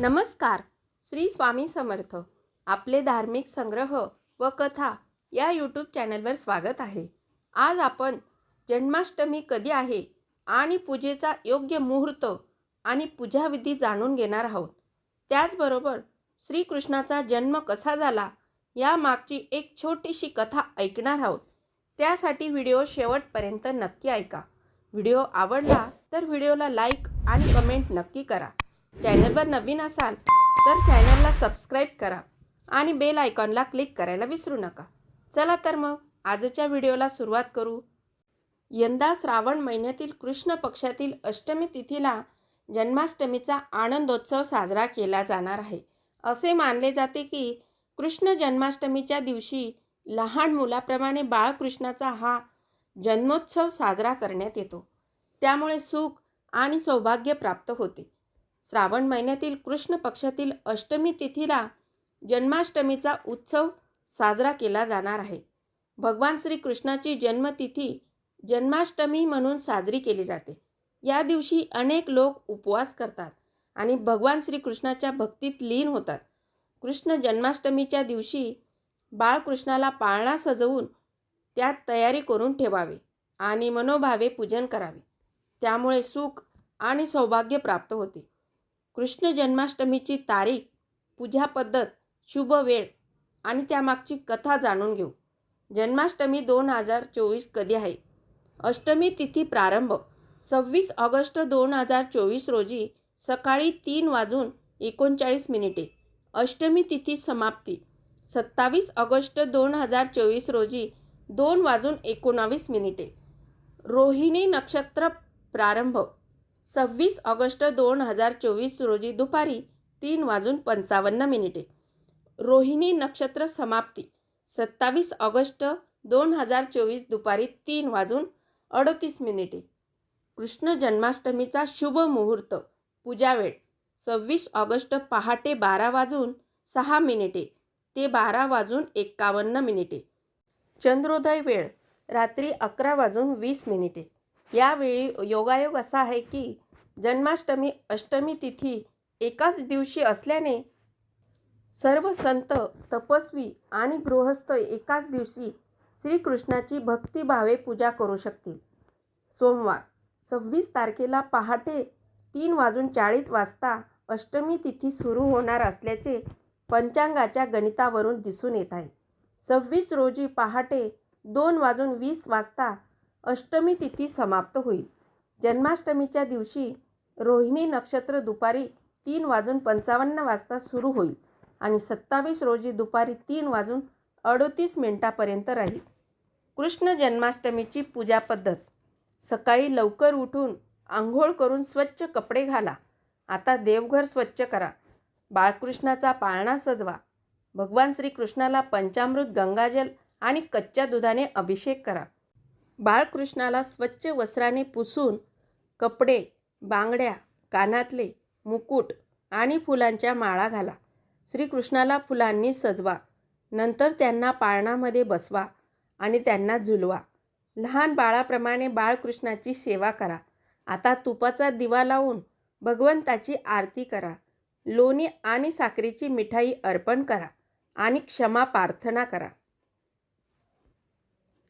नमस्कार. श्री स्वामी समर्थ. आपले धार्मिक संग्रह व कथा या यूट्यूब चॅनलवर स्वागत आहे. आज आपण जन्माष्टमी कधी आहे आणि पूजेचा योग्य मुहूर्त आणि पूजाविधी जाणून घेणार आहोत. त्याचबरोबर श्रीकृष्णाचा जन्म कसा झाला या मागची एक छोटीशी कथा ऐकणार आहोत. त्यासाठी व्हिडिओ शेवटपर्यंत नक्की ऐका. व्हिडिओ आवडला तर व्हिडिओला लाईक आणि कमेंट नक्की करा. चॅनलवर नवीन असाल तर चॅनलला सबस्क्राईब करा आणि बेल आयकॉनला क्लिक करायला विसरू नका. चला तर मग आजच्या व्हिडिओला सुरुवात करू. यंदा श्रावण महिन्यातील कृष्ण पक्षातील अष्टमी तिथीला जन्माष्टमीचा आनंदोत्सव साजरा केला जाणार आहे. असे मानले जाते की कृष्ण जन्माष्टमीच्या दिवशी लहान मुलाप्रमाणे बाळकृष्णाचा हा जन्मोत्सव साजरा करण्यात येतो. त्यामुळे सुख आणि सौभाग्य प्राप्त होते. श्रावण महिन्यातील कृष्ण पक्षातील अष्टमी तिथीला जन्माष्टमीचा उत्सव साजरा केला जाणार आहे. भगवान श्रीकृष्णाची जन्मतिथी जन्माष्टमी म्हणून साजरी केली जाते. या दिवशी अनेक लोक उपवास करतात आणि भगवान श्रीकृष्णाच्या भक्तीत लीन होतात. कृष्ण जन्माष्टमीच्या दिवशी बाळकृष्णाला पाळणा सजवून त्यात तयारी करून ठेवावे आणि मनोभावे पूजन करावे. त्यामुळे सुख आणि सौभाग्य प्राप्त होते. कृष्ण जन्माष्टमीची तारीख पूजा पद्धत शुभ वेळ आणि त्यामागची कथा जाणून घेऊ. जन्माष्टमी दोन हजार चोवीस कधी आहे? अष्टमी तिथी प्रारंभ. सव्वीस ऑगस्ट दोन हजार चोवीस रोजी सकाळी तीन वाजून एकोणचाळीस मिनिटे. अष्टमी तिथी समाप्ती. सत्तावीस ऑगस्ट दोन हजार चोवीस रोजी दोन वाजून एकोणावीस मिनिटे. रोहिणी नक्षत्र प्रारंभ. सव्वीस ऑगस्ट दोन हजार चोवीस रोजी दुपारी तीन वाजून पंचावन्न मिनिटे. रोहिणी नक्षत्र समाप्ती सत्तावीस ऑगस्ट दोन हजार चोवीस दुपारी तीन वाजून अडतीस मिनिटे. कृष्ण जन्माष्टमीचा शुभ मुहूर्त पूजावेळ सव्वीस ऑगस्ट पहाटे बारा वाजून सहा मिनिटे ते बारा वाजून एक्कावन्न मिनिटे. चंद्रोदय वेळ रात्री अकरा वाजून वीस मिनिटे. यावेळी योगायोग असा आहे की जन्माष्टमी अष्टमी तिथी एकाच दिवशी असल्याने सर्व संत तपस्वी आणि गृहस्थ एकाच दिवशी श्रीकृष्णाची भक्तिभावे पूजा करू शकतील. सोमवार सव्वीस तारखेला पहाटे तीन वाजून चाळीस वाजता अष्टमी तिथी सुरू होणार असल्याचे पंचांगाच्या गणितावरून दिसून येत आहे. सव्वीस रोजी पहाटे दोन वाजून वीस वाजता अष्टमी तिथी समाप्त होईल. जन्माष्टमीच्या दिवशी रोहिणी नक्षत्र दुपारी तीन वाजून पंचावन्न वाजता सुरू होईल आणि सत्तावीस रोजी दुपारी तीन वाजून अडोतीस मिनिटापर्यंत राहील. कृष्ण जन्माष्टमीची पूजा पद्धत. सकाळी लवकर उठून आंघोळ करून स्वच्छ कपडे घाला. आता देवघर स्वच्छ करा. बाळकृष्णाचा पाळणा सजवा. भगवान श्रीकृष्णाला पंचामृत गंगाजल आणि कच्च्या दुधाने अभिषेक करा. बाळकृष्णाला स्वच्छ वस्त्राने पुसून कपडे बांगड्या कानातले मुकुट आणि फुलांच्या माळा घाला. श्रीकृष्णाला फुलांनी सजवा. नंतर त्यांना पाळणामध्ये बसवा आणि त्यांना झुलवा. लहान बाळाप्रमाणे बाळकृष्णाची सेवा करा. आता तुपाचा दिवा लावून भगवंताची आरती करा. लोणी आणि साखरेची मिठाई अर्पण करा आणि क्षमा प्रार्थना करा.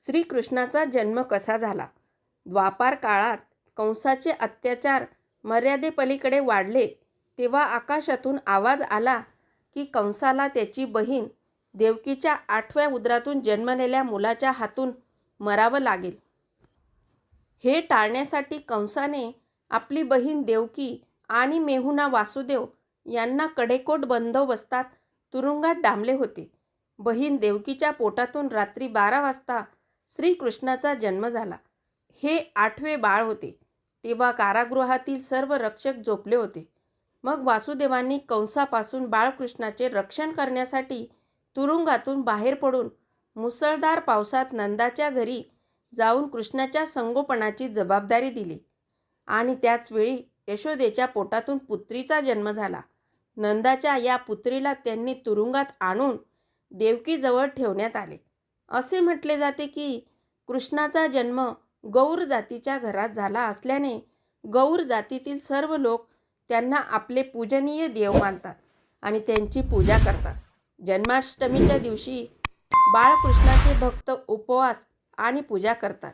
श्रीकृष्णाचा जन्म कसा झाला? द्वापार काळात कंसाचे अत्याचार मर्यादेपलीकडे वाढले तेव्हा आकाशातून आवाज आला की कंसाला त्याची बहीण देवकीच्या आठव्या उदरातून जन्मलेल्या मुलाच्या हातून मरावं लागेल. हे टाळण्यासाठी कंसाने आपली बहीण देवकी आणि मेहुना वासुदेव यांना कडेकोट बंदोबस्तात तुरुंगात डांबले होते. बहीण देवकीच्या पोटातून रात्री बारा वाजता श्रीकृष्णाचा जन्म झाला. हे आठवे बाळ होते. तेव्हा कारागृहातील सर्व रक्षक झोपले होते. मग वासुदेवांनी कंसापासून बाळकृष्णाचे रक्षण करण्यासाठी तुरुंगातून बाहेर पडून मुसळधार पावसात नंदाच्या घरी जाऊन कृष्णाच्या संगोपनाची जबाबदारी दिली. आणि त्याचवेळी यशोदेच्या पोटातून पुत्रीचा जन्म झाला. नंदाच्या या पुत्रीला त्यांनी तुरुंगात आणून देवकीजवळ ठेवण्यात आले. असे म्हटले जाते की कृष्णाचा जन्म गौर जातीच्या घरात झाला असल्याने गौर जातीतील सर्व लोक त्यांना आपले पूजनीय देव मानतात आणि त्यांची पूजा करतात. जन्माष्टमीच्या दिवशी बाळकृष्णाचे भक्त उपवास आणि पूजा करतात.